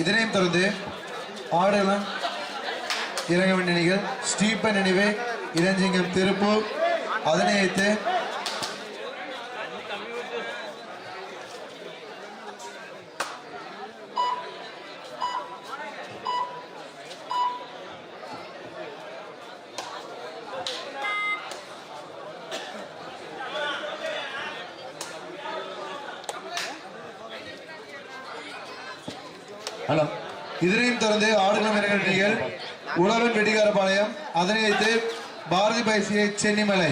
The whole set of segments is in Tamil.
இதனையும் தொடர்ந்து ஆடுகளம் இறங்க வேண்டிய நிகழ் ஸ்டீபன் நினைவு இளஞ்சிங்கம் திருப்பூர். அதனையத்து ஹலோ. இதனையும் தொடர்ந்து ஆடுகளம் இறங்க உழவன் வெட்டிகாரபாளையம் அதனை வைத்து பாரதி பைசியை சென்னிமலை.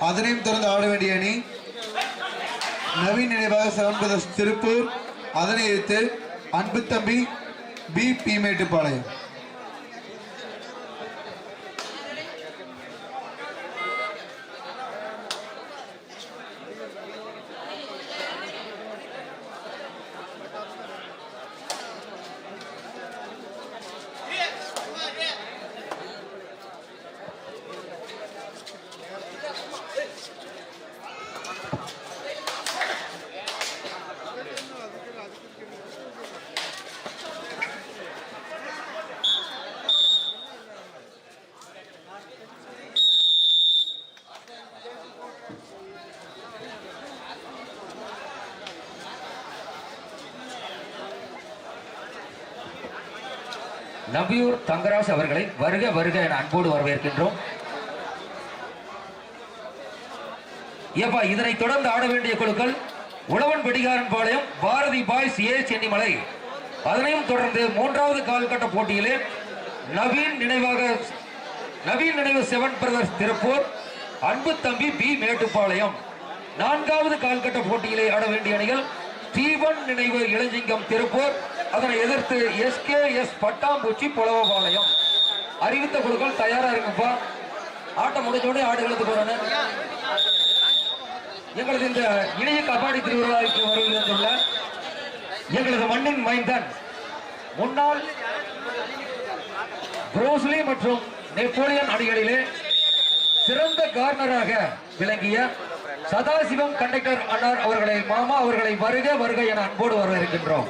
அதனையும் தொடர்ந்து ஆட வேண்டிய அணி நவீன் நினைவாக செவன் பிரதர்ஸ் திருப்பூர் அதனை வைத்து அன்பு தம்பி பி பீமேட்டுப்பாளையம் நம்பியூர் நபியூர் தங்கராஜ் அவர்களை வருக வருக என அன்போடு வரவேற்கின்றோம். ஏப்பா இதனை தொடர்ந்து ஆட வேண்டிய குழுக்கள் உழவன் வெடிகாரன் பாளையம் பாரதி பாய்ஸ் ஏ சென்னிமலை. அதனையும் தொடர்ந்து மூன்றாவது கால்கட்ட போட்டியிலே நவீன் நினைவாக நவீன் நினைவு செவன் பிரதர்ஸ் திருப்பூர் அன்பு தம்பி பி மேட்டுப்பாளையம். நான்காவது கால்கட்ட போட்டியிலே ஆட வேண்டிய அணிகள் ஸ்டீவன் நினைவு இளஞ்சிங்கம் திருப்பூர் அதனை எதிர்த்து எஸ்கே எஸ் பட்டாம்பூச்சி புலவபாளையம். அறிவித்த குழுக்கள் தயாரா இருக்குப்பா ஆட்டம் முடிஞ்சோடனே ஆடுகளுக்கு போறேன் எங்களது இந்த இணைய கபாடி திருவிழாவுக்கு வருகின்ற எங்களது மண்ணின் மைந்தன் முன்னாள் புரோஸ்லி மற்றும் நெப்போலியன் அணிகளிலே சிறந்த கார்னராக விளங்கிய சதாசிவம் கண்டக்டர் அண்ணார் அவர்களை மாமா அவர்களை வருக வருக என அன்போடு வரவேற்கின்றோம்.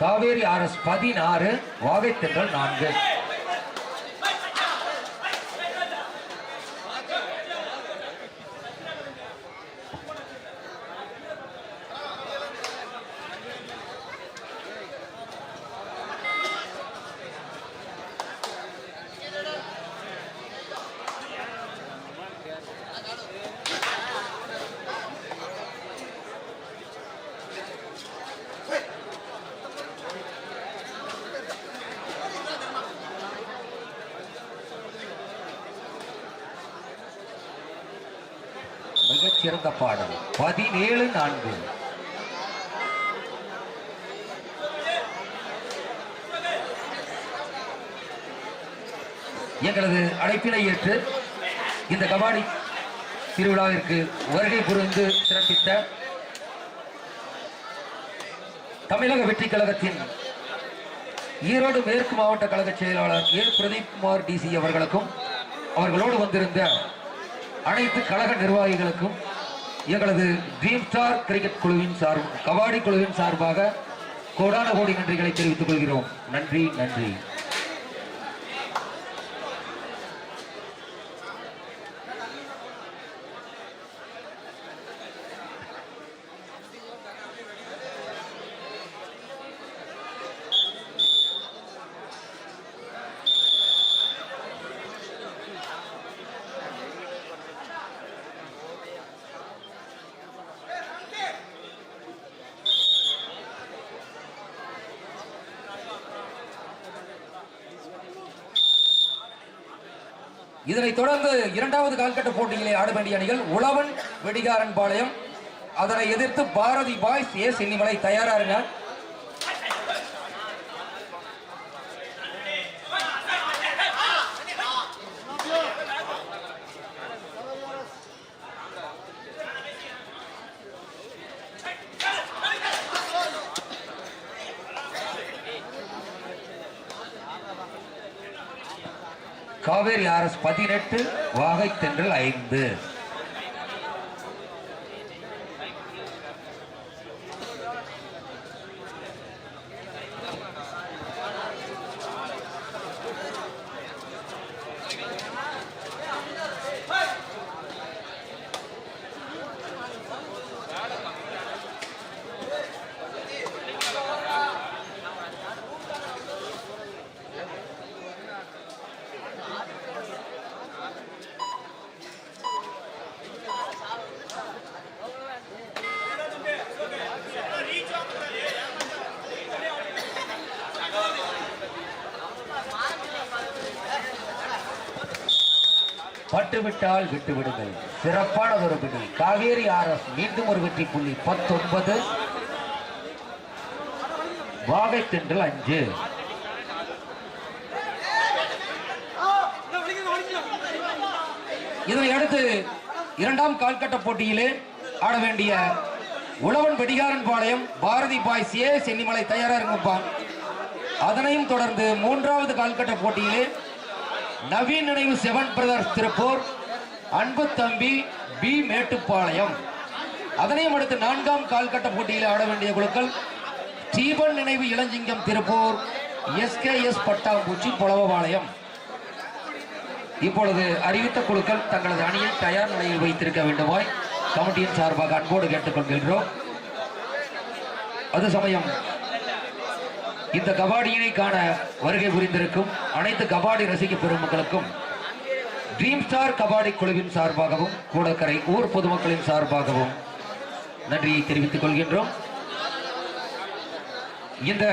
காவேரி ஆர்எஸ் பதினாறு வாகை தென்றல் நான்கு. மிகச்சிறந்த பாடல். பதினேழு நான்கு. எங்களது அழைப்பினை ஏற்று இந்த கபாடி திருவிழாவிற்கு வருகை புரிந்து சிறப்பித்த தமிழக வெற்றி கழகத்தின் ஈரோடு மேற்கு மாவட்ட கழக செயலாளர் ஏ. பிரதீப் குமார் டிசி அவர்களுக்கும் அவர்களோடு வந்திருந்த அனைத்து கழக நிர்வாகிகளுக்கும் எங்களது ட்ரீம் ஸ்டார் கிரிக்கெட் குழுவின் சார்பு கபாடி குழுவின் சார்பாக கோடான கோடி நன்றிகளை தெரிவித்துக் கொள்கிறோம். நன்றி நன்றி. இதனைத் தொடர்ந்து இரண்டாவது கால்கட்ட போட்டியிலே ஆட வேண்டிய அணிகள் உழவன் வெடிகாரன் பாளையம். அதனை எதிர்த்து பாரதி பாய்ஸ் ஏ சென்னிமலை தயாரா காவேரி ஆர்எஸ் பதினெட்டு வாகை தென்றல் ஐந்து. பட்டுவிட்டால் விட்டுவிடுங்கள். சிறப்பான ஒரு பிடி காவேரி ஆர்எஸ் மீண்டும் ஒரு வெற்றி புள்ளி பத்தொன்பது. வாகை தென்றல் அஞ்சு. இதனை அடுத்து இரண்டாம் கால்கட்ட போட்டியிலே ஆட வேண்டிய உழவன் வெடிகாரன் பாளையம் பாரதி பாய்ஸ் ஏ சென்னிமலை தயாரா இருங்கப்பான் அதனையும் தொடர்ந்து மூன்றாவது கால்கட்ட போட்டியிலே நவீன் நினைவு செவன் பிரதர்ஸ் திருப்பூர் அன்பு தம்பி பி மேட்டுப்பாளையம். அதனையும் அடுத்து நான்காம் கால்கட்ட போட்டியில் ஆட வேண்டிய குழுக்கள் ஸ்டீபன் நினைவு இளஞ்சிங்கம் திருப்பூர் எஸ்கேஎஸ் பட்டாம்பூச்சி புலவபாளையம். இப்பொழுது அறிவித்த குழுக்கள் தங்களது அணியை தயார் நிலையில் வைத்திருக்க வேண்டுமாய் கமிட்டியின் சார்பாக அன்போடு கேட்டுக்கொள்கின்றோம். அது சமயம் இந்த கபாடியினை காண வருகை புரிந்திருக்கும் அனைத்து கபாடி ரசிக்க பெருமக்களுக்கும் ட்ரீம் ஸ்டார் கபாடி குழுவின் சார்பாகவும் கூடக்கரை ஊர் பொதுமக்களின் சார்பாகவும் நன்றியை தெரிவித்துக் கொள்கின்றோம். இந்த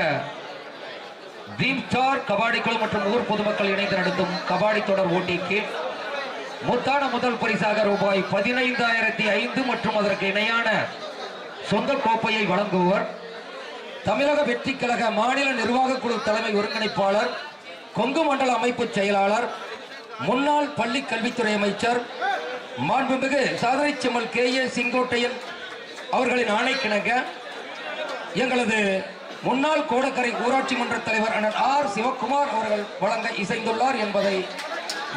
ட்ரீம் ஸ்டார் கபாடி குழு மற்றும் ஊர் பொதுமக்கள் இணைந்து நடத்தும் கபாடி தொடர் ஓட்டிக்கு முத்தான முதல் பரிசாக ரூபாய் பதினைந்தாயிரத்தி ஐந்து மற்றும் அதற்கு இணையான சொந்த கோப்பையை வழங்குவர் தமிழக வெற்றி கழக மாநில நிர்வாக குழு தலைமை ஒருங்கிணைப்பாளர் கொங்கு மண்டல அமைப்பு செயலாளர் முன்னாள் பள்ளி கல்வித்துறை அமைச்சர் மாண்புமிகு சாதனை செம்மல் கே ஏ செங்கோட்டையன் அவர்களின் ஆணைக்கிணங்க எங்களது முன்னாள் கோடக்கரை ஊராட்சி மன்ற தலைவர் அண்ணன் ஆர் சிவகுமார் அவர்கள் வழங்க இசைந்துள்ளார் என்பதை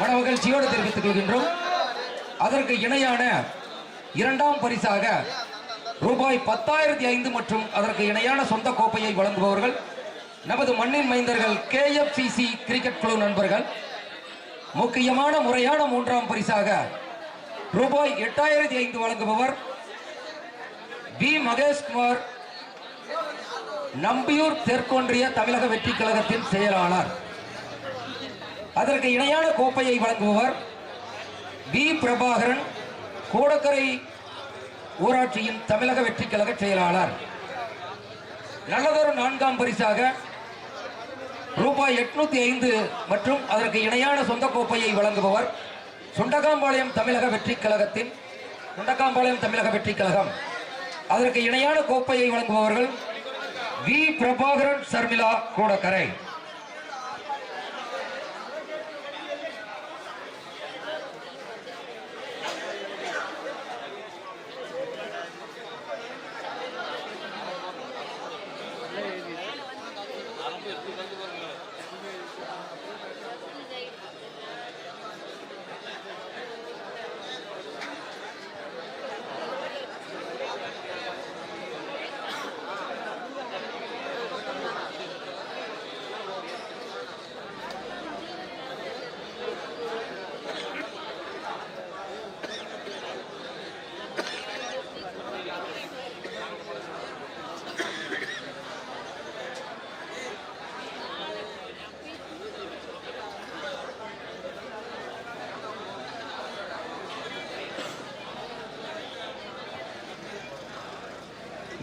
மனமகிழ்ச்சியோடு தெரிவித்துக் கொள்கின்றோம். அதற்கு இணையான இரண்டாம் பரிசாக ரூபாய் பத்தாயிரத்தி ஐந்து மற்றும் அதற்கு இணையான சொந்த கோப்பையை வழங்குபவர்கள் நமது மண்ணின் மைந்தர்கள் கேஎஃப்சிசி கிரிக்கெட் குழு நண்பர்கள் முக்கியமான முறையான மூன்றாம் பரிசாக ரூபாய் எட்டாயிரத்தி ஐந்து வழங்குபவர் பி மகேஷ்குமார் நம்பியூர் தெற்கொன்றிய தமிழக வெற்றி கழகத்தின் செயலாளர். அதற்கு இணையான கோப்பையை வழங்குபவர் பி பிரபாகரன் கூடக்கரை ஊராட்சியின் தமிழக வெற்றி கழக செயலாளர். நல்லதொரு நான்காம் பரிசாக ரூபாய் எட்நூத்தி ஐந்து மற்றும் அதற்கு இணையான சொந்த கோப்பையை வழங்குபவர் சுண்டகாம்பாளையம் தமிழக வெற்றி கழகத்தின் சுண்டகாம்பாளையம் தமிழக வெற்றி கழகம். அதற்கு இணையான கோப்பையை வழங்குபவர்கள் வி. பிரபாகரன் சர்மிளா கூடக்கரை. Gracias.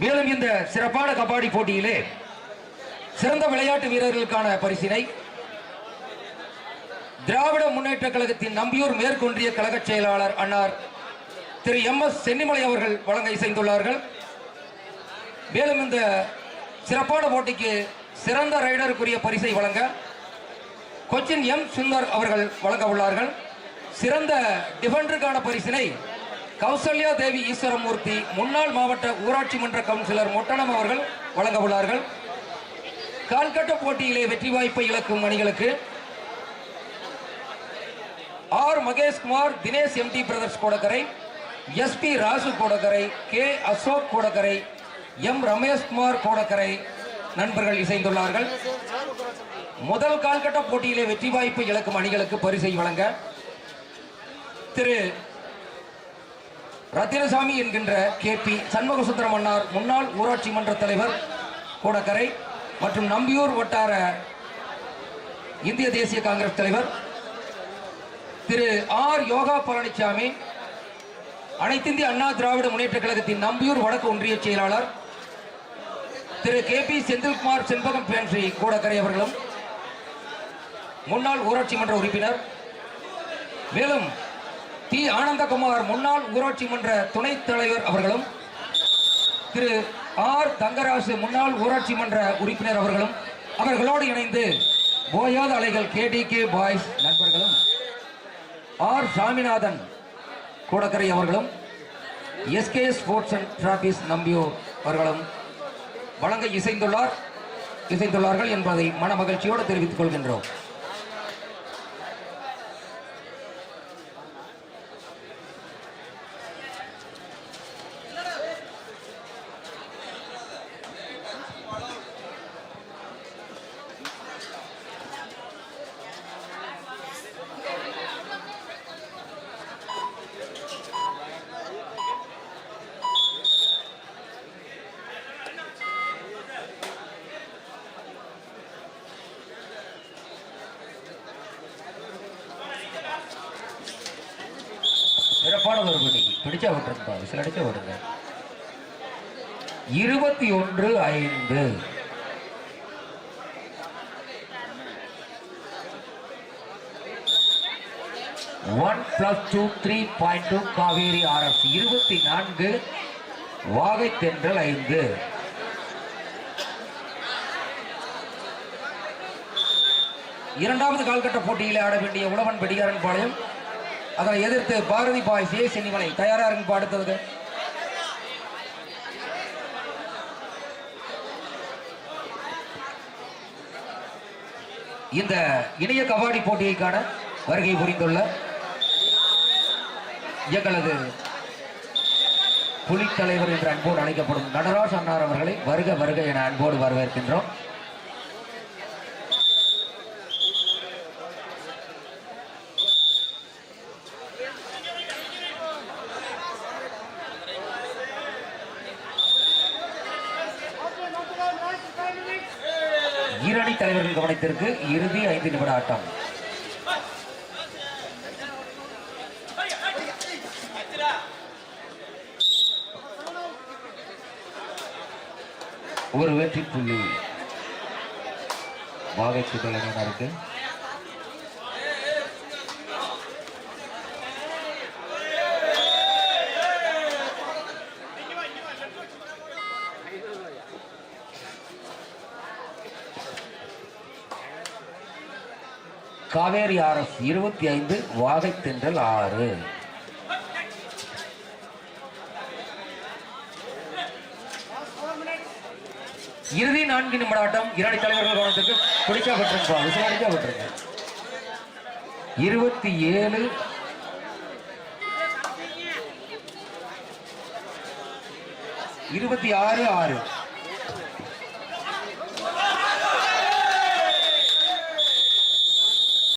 மேலும் இந்த சிறப்பான கபாடி போட்டியிலே சிறந்த விளையாட்டு வீரர்களுக்கான பரிசினை திராவிட முன்னேற்ற கழகத்தின் நம்பியூர் மேற்கொன்றிய கழக செயலாளர் அன்னார் திரு எம் எஸ் சென்னிமலை அவர்கள் வழங்க இசைந்துள்ளார்கள். மேலும் இந்த சிறப்பான போட்டிக்கு சிறந்த ரைடருக்குரிய பரிசை வழங்க கொச்சின் எம் சுந்தர் அவர்கள் வழங்க உள்ளார்கள். சிறந்த டிஃபெண்டருக்கான பரிசினை கௌசல்யா தேவி ஈஸ்வரமூர்த்தி முன்னாள் மாவட்ட ஊராட்சி மன்ற கவுன்சிலர் மொட்டனம் அவர்கள் வழங்க உள்ளார்கள். கால்கட்ட போட்டியிலே வெற்றி வாய்ப்பை இழக்கும் அணிகளுக்கு R Maheshkumar Dinesh MD brothers Kodakkarai SP Rasu Kodakkarai K Ashok Kodakkarai M Rameshkumar Kodakkarai நண்பர்கள் இசைந்துள்ளார்கள். முதல் கால்கட்ட போட்டியிலே வெற்றி வாய்ப்பு இழக்கும் அணிகளுக்கு பரிசை வழங்க திரு ரத்தினசாமி என்கின்ற கே பி சண்முக சுந்தரமன்னார் முன்னாள் ஊராட்சி மன்ற தலைவர் கோடக்கரை மற்றும் நம்பியூர் வட்டார இந்திய தேசிய காங்கிரஸ் தலைவர் திரு ஆர் யோகா பழனிசாமி அனைத்திந்திய அண்ணா திராவிட முன்னேற்ற கழகத்தின் நம்பியூர் வடக்கு ஒன்றிய செயலாளர் திரு கே பி செந்தில்குமார் செண்பகம் பேன்ஸ்ரீ கோடக்கரை அவர்களும் முன்னாள் ஊராட்சி மன்ற உறுப்பினர். மேலும் டி. ஆனந்தகுமார் முன்னாள் ஊராட்சி மன்ற துணைத் தலைவர் அவர்களும் திரு. ஆர். தங்கராசு முன்னாள் ஊராட்சி மன்ற உறுப்பினர் அவர்களும் அவர்களோடு இணைந்து ஓயாத அலைகள் கேடிகே பாய்ஸ் நண்பர்களும் ஆர். சாமிநாதன் கூடக்கரை அவர்களும் எஸ்கே ஸ்போர்ட்ஸ் அண்ட் டிராபிஸ் நம்பியோ அவர்களும் வழங்க இசைந்துள்ளார். இசைந்துள்ளார்கள் என்பதை மன மகிழ்ச்சியோடு தெரிவித்துக் கொள்கின்றோம். சிறப்பான ஒரு போட்டி பிடிச்சா விட்டுருப்பா சில அடிச்சா விடுங்க. இருபத்தி ஒன்று ஐந்து. One plus two three point two Kaveri RS. இருபத்தி நான்கு வாகை தென்றல் ஐந்து. இரண்டாவது கால்கட்ட போட்டியில் ஆட வேண்டிய உழவன் பெடியாரன் பாளையம். அதனை எதிர்த்து பாரதி பாய் சி சென்னிமலை தயாரா இருக்கு அடுத்தது இந்த இணைய கபாடி போட்டியைக்கான வருகை புரிந்துள்ள எங்களது புலித்தலைவர் என்று அன்போடு அழைக்கப்படும் நடராஜ் அன்னார் அவர்களை வருக வருக என அன்போடு வரவேற்கின்றோம். தலைவர்கள் கவனத்திற்கு இறுதி ஐந்து நிமிட ஆட்டம். ஒரு வெற்றி புள்ளி. வாகைக்கு இருக்கு. காவேரி ஆர்எஸ் இருபத்தி ஐந்து வாகை தென்றல் ஆறு. இறுதி நான்கு நிமிட ஆட்டம். இரண்டு தலைவர்கள் கவனத்துக்கு பிடிச்சா விசாரிக்கப்பட்டிருக்க இருபத்தி ஏழு. இருபத்தி ஆறு ஆறு.